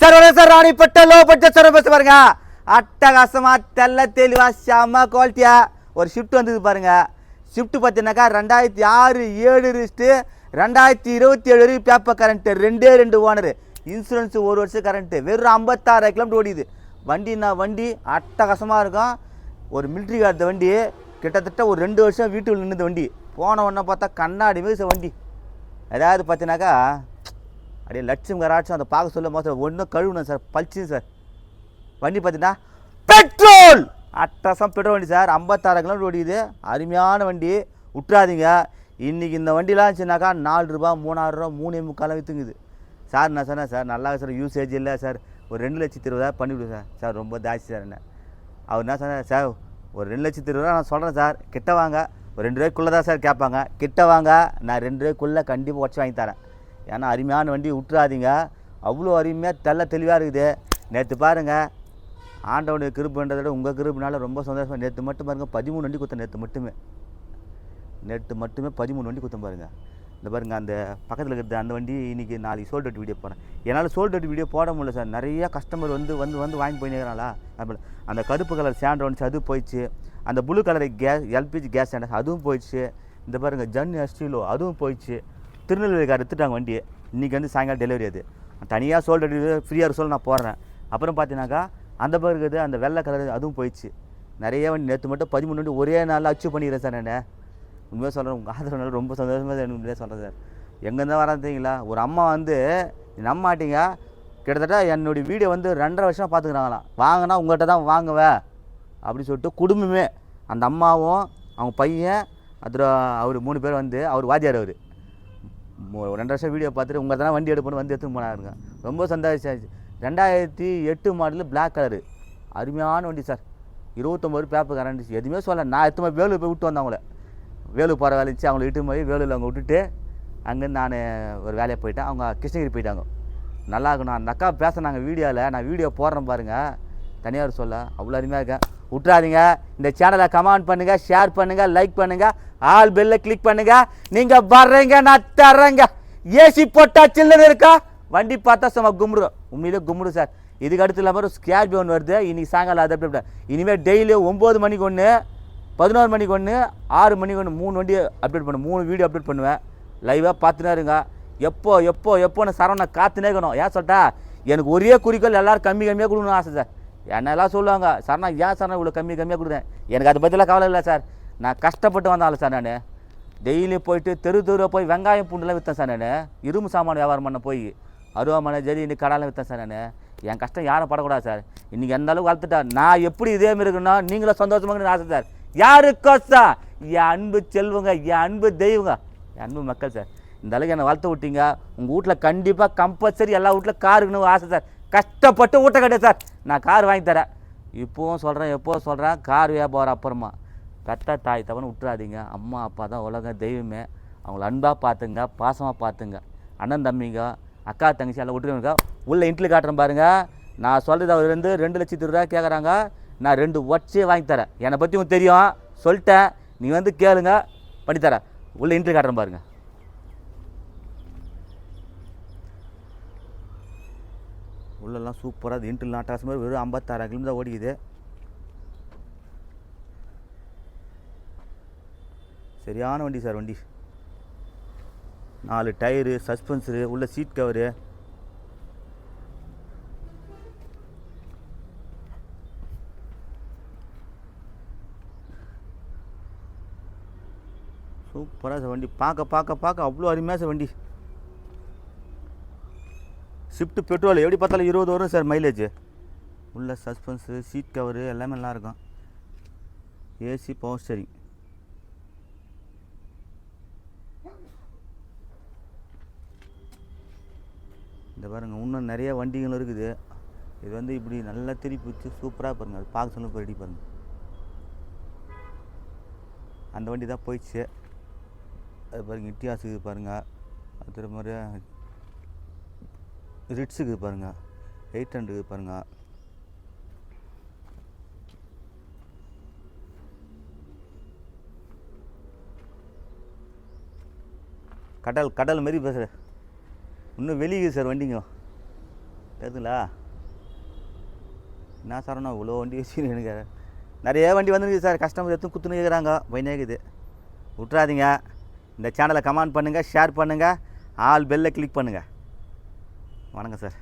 Sir வணக்கம் sir ராணிப்பட்ட low budget sir பேச பாருங்க. அட்டகாசமா தெல்ல தெளிவா செம்ம குவாலிட்டியா ஒரு ஷிஃப்ட் வந்தது பாருங்க. ஷிஃப்ட் பார்த்தீங்கன்னாக்கா ரெண்டாயிரத்தி ஆறு ஏழு ரிஸ்ட்டு ரெண்டாயிரத்தி இருபத்தி ஏழு வரைக்கும் பேப்பர் கரண்ட்டு ரெண்டே ரெண்டு ஓனர் இன்சூரன்ஸ் ஒரு வருஷம் கரண்ட்டு வெறும் ஐம்பத்தாறு கிலோமீட்டர் ஓடிது. வண்டினா வண்டி? அட்டகாசமாக இருக்கும். ஒரு மிலிட்ரி கார்டு வண்டி கிட்டத்தட்ட ஒரு ரெண்டு வருஷம் வீட்டுக்குள்ள நின்றுது வண்டி. போன உடனே பார்த்தா கண்ணாடி மீது வண்டி. அதாவது பார்த்தீங்கன்னாக்கா அப்படியே லட்சம் கராட்சம் அதை பார்க்க சொல்ல மோசம் ஒன்றும் கழுவுணும் சார் பளிச்சு சார். வண்டி பார்த்தீங்கன்னா பெட்ரோல்! அட்டசம் பெட்ரோல் வண்டி சார் ஐம்பத்தாறு கிலோமீட்டர் ஓடிக்குது. அருமையான வண்டி. விட்றாதீங்க இன்றைக்கி இந்த வண்டிலாம் இருந்துச்சுனாக்கா நாலு ரூபா மூணாயிரம் மூணே முக்காலாம் விற்றுங்குது சார் நான் சொன்னேன் சார் நல்லா சார் யூசேஜ் இல்லை சார். ஒரு ரெண்டு லட்சத்தி இருபதாயிரம் பண்ணிவிடுவேன் சார். சார் ரொம்ப ஜாஸ்தி சார் என்ன. அவர் என்ன சொன்னார் சார் ஒரு ரெண்டு லட்சத்தி இருபது ரூபா நான் சொல்கிறேன் சார். கிட்ட வாங்க. ஒரு ரெண்டு ரூபாய்க்குள்ளே தான் சார் கேட்பாங்க. கிட்ட வாங்க. நான் ரெண்டு ரூபாய்க்குள்ளே கண்டிப்பாக உடச்சி வாங்கி தரேன். ஏன்னா அருமையான வண்டி விட்டுறாதீங்க. அவ்வளோ அருமையாக தெல்ல தெளிவாக இருக்குது. நேற்று பாருங்கள் ஆண்டவனுடைய கிருப்புன்றதை விட உங்கள் கிருப்புனால ரொம்ப சந்தோஷமாக நேற்று மட்டும் பாருங்கள் பதிமூணு வண்டி குத்தேன் நேற்று மட்டுமே. நேற்று மட்டுமே பதிமூணு வண்டி குத்தம் பாருங்கள் இந்த பாருங்கள் அந்த பக்கத்தில் இருக்கிறது அந்த வண்டி இன்றைக்கி நாளைக்கு சோல்ட் அவுட் வீடியோ போகிறேன் என்னால் சோல்ட் அவுட் வீடியோ போட முடியல சார். நிறைய கஸ்டமர் வந்து வந்து வந்து வாங்கி போயினேங்கிறாங்களா அந்த கருப்பு கலர் சேண்டர் வந்துச்சு அது போயிடுச்சு. அந்த blue colour gas LPG gas சேண்டர் அதுவும் போயிடுச்சு. இந்த பாருங்கள் ஜன் எஸ்டிலோ அதுவும் போயிடுச்சு. திருநெல்வேலிக்கார் எடுத்துட்டாங்க வண்டி இன்றைக்கி வந்து சாயங்காலம் டெலிவரி அது. தனியாக சோல் டெலிவரி ஃப்ரீயாக சோல் நான் போடுறேன். அப்புறம் பார்த்தீங்கன்னாக்கா அந்த பக்கம் இருக்குது அந்த வெள்ளை கலர் அதுவும் போயிடுச்சு. நிறைய வண்டி நேற்று மட்டும் பதிமூணு வண்டி ஒரே நாளில் அச்சீவ் பண்ணிக்கிறேன் சார் நான். உண்மையாக சொல்கிறேன் உங்கள் ஆதரவுனால ரொம்ப சந்தோஷமாக எனக்கு உண்மையாக சொல்கிறேன் சார். எங்கேருந்து வராதுங்களா ஒரு அம்மா வந்து நம்மாட்டிங்க கிட்டத்தட்ட என்னுடைய வீடியோ வந்து ரெண்டரை வருஷம் பார்த்துக்கிறாங்களாம் வாங்கினா உங்கள்கிட்ட தான் வாங்குவேன். அப்படின்னு சொல்லிட்டு குடும்பமே அந்த அம்மாவும் அவங்க பையன் அதில் அவர் மூணு பேர் வந்து அவர் வாத்தியார் அவர். ரெண்டு வருஷம் வீடியோ பார்த்துட்டு உங்கள் தானே வண்டி எடுப்போன்னு வந்து எடுத்துன்னு போனாருங்க. ரொம்ப சந்தோஷம் ரெண்டாயிரத்தி எட்டு மாடலு பிளாக் கலரு அருமையான வண்டி சார் இருபத்தொம்பது பேப்பர் கரண்டிச்சு எதுவுமே சொல்ல நான் எத்தனை போய் வேலூர் போய் விட்டு வந்தேன் அவங்கள. வேலு போகிற வேலைச்சு இருந்துச்சு அவங்கள இட்டு போய் வேலூரில் அவங்க விட்டுட்டு அங்கேருந்து நான் ஒரு வேலையை போயிட்டேன். அவங்க கிருஷ்ணகிரி போயிட்டாங்க. நல்லா இருக்கணும். அந்த அக்கா பேசினாங்க வீடியோவில் நான் வீடியோ போடுறேன் பாருங்கள் தனியார் சொல்ல. அவ்வளோ அருமையாக இருக்கேன். விட்றாதீங்க இந்த சேனலை கமெண்ட் பண்ணுங்கள் ஷேர் பண்ணுங்கள் லைக் பண்ணுங்கள் ஆல் பெல்லை கிளிக் பண்ணுங்கள் நீங்கள் வர்றீங்க நான் தர்றேங்க. ஏசி போட்டா சில்லுன்னு இருக்கா? வண்டி பார்த்தா சும்மா கும்பிடுவோம் உண்மையிலே கும்பிடு சார். இதுக்கு அடுத்து இல்லாமல் ஒரு ஒன்று வருது. இன்றைக்கி சாயங்காலம் அது அப்படி இனிமேல் டெய்லி ஒம்பது மணிக்கு ஒன்று பதினோரு மணிக்கு ஒன்று ஆறு மணிக்கு ஒன்று மூணு வண்டி அப்டேட் பண்ணுவேன். மூணு வீடியோ அப்டேட் பண்ணுவேன். லைவாக பார்த்துனே இருங்க எப்போ எப்போ எப்போன்னு சரவணை காத்துனே இருக்கணும். ஏன் சொல்லிட்டா? எனக்கு ஒரே குறிக்கோள் எல்லோரும் கம்மி கம்மியாக கொடுக்கணும்னு ஆசை சார். என்னெல்லாம் சொல்லுவாங்க? சார் நான் ஏன் சரணா இவ்வளோ கம்மி கம்மியாக கொடுத்தேன்? எனக்கு அதை பற்றிலாம் கவலை இல்லை சார். நான் கஷ்டப்பட்டு வந்தாலும் சார் நான் டெய்லி போயிட்டு தெரு தெருவை போய் வெங்காயம் பூண்டுலாம் விற்றேன் சார் நான் இரும்பு சாமான வியாபாரம் பண்ண போய் அருவாமனை ஜெரி இன்னைக்கு கடாலாம் விற்றேன் சார் நான். என் கஷ்டம் யாரும் படக்கூடாது சார். இன்றைக்கி எந்த அளவுக்கு வளர்த்துட்டா நான் எப்படி இதே மாதிரி இருக்கணும் நீங்களும் சந்தோஷமாக ஆசை சார். யாருக்கோசா என் அன்பு செல்வங்க என் அன்பு தெய்வங்க. என் அன்பு மக்கள் சார். இந்த அளவுக்கு என்னை வளர்த்து விட்டீங்க. உங்கள் வீட்டில் கண்டிப்பாக கம்பல்சரி எல்லா வீட்டில் கார் இருக்கணும் ஆசை சார். கஷ்டப்பட்டு ஊட்ட கட்டு சார். நான் கார் வாங்கி தரேன். இப்போவும் சொல்கிறேன் எப்போ சொல்கிறேன் கார் வியாபாரம் அப்புறமா. பெத்த தாய் தவன் விட்டுறாதீங்க. அம்மா அப்பா தான் உலக தெய்வமே. அவங்கள அன்பாக பார்த்துங்க பாசமாக பார்த்துங்க. அண்ணன் தம்பிங்க அக்கா தங்கச்சி எல்லாம் விட்டுருங்க உள்ளே இன்ட்லி காட்டுறேன் பாருங்க. நான் சொல்கிறது அவர் வந்து ரெண்டு லட்சத்து ரூபா கேட்குறாங்க நான் ரெண்டு ஒச்சே வாங்கி தரேன். என்னை பற்றி உங்களுக்கு தெரியும். சொல்லிட்டேன். நீ வந்து கேளுங்க. பண்ணித்தரேன். உள்ளே இன்ட்ரி காட்டுறேன் பாருங்க. உள்ளெல்லாம் சூப்பராக அது இன்ட்ரில் நாட்டாசு மாதிரி வெறும் ஐம்பத்தாறாயிரம் கிலோமீட்டர் ஓடிக்குது. சரியான வண்டி சார் வண்டி. நாலு டயரு சஸ்பென்சரு உள்ள சீட் கவரு சூப்பராக சார் வண்டி. பார்க்க பார்க்க பார்க்க அவ்வளோ அருமையாக சார் வண்டி. ஸ்விஃப்ட் பெட்ரோல் எப்படி பார்த்தாலும் இருபது வரும் சார் மைலேஜ் உள்ள சஸ்பென்ஸு சீட் கவரு எல்லாமே நல்லா இருக்கும். ஏசி பவர் ஸ்டரிங் இந்த பாருங்க இன்னும் நிறைய வண்டிகள் இருக்குது. இது வந்து இப்படி நல்லா திருப்பி வச்சு சூப்பராக பாருங்க. அது பார்க்க சொல்ல ரெடி பாருங்க. அந்த வண்டி தான் போயிடுச்சு. அது பாருங்க இட்டியாஸுக்கு பாருங்க. அது மாதிரி ரிட்ஸுக்கு பாருங்க. எயிட் ஹண்ட்ரடுக்கு பாருங்க. கடல் கடல் மாரி பேசுகிற இன்னும் வெளியே சார் வண்டிங்க. எதுங்களா என்ன சார் நான் இவ்வளோ வண்டி வச்சு எனக்கு நிறைய வண்டி வந்துருக்கு சார். கஸ்டமர் எடுத்து குத்துன்னு கேட்குறாங்க பயனே விட்றாதீங்க இந்த சேனலை கமெண்ட் பண்ணுங்கள் ஷேர் பண்ணுங்கள் ஆல் பெல்லை கிளிக் பண்ணுங்கள் வணக்கம் சார்.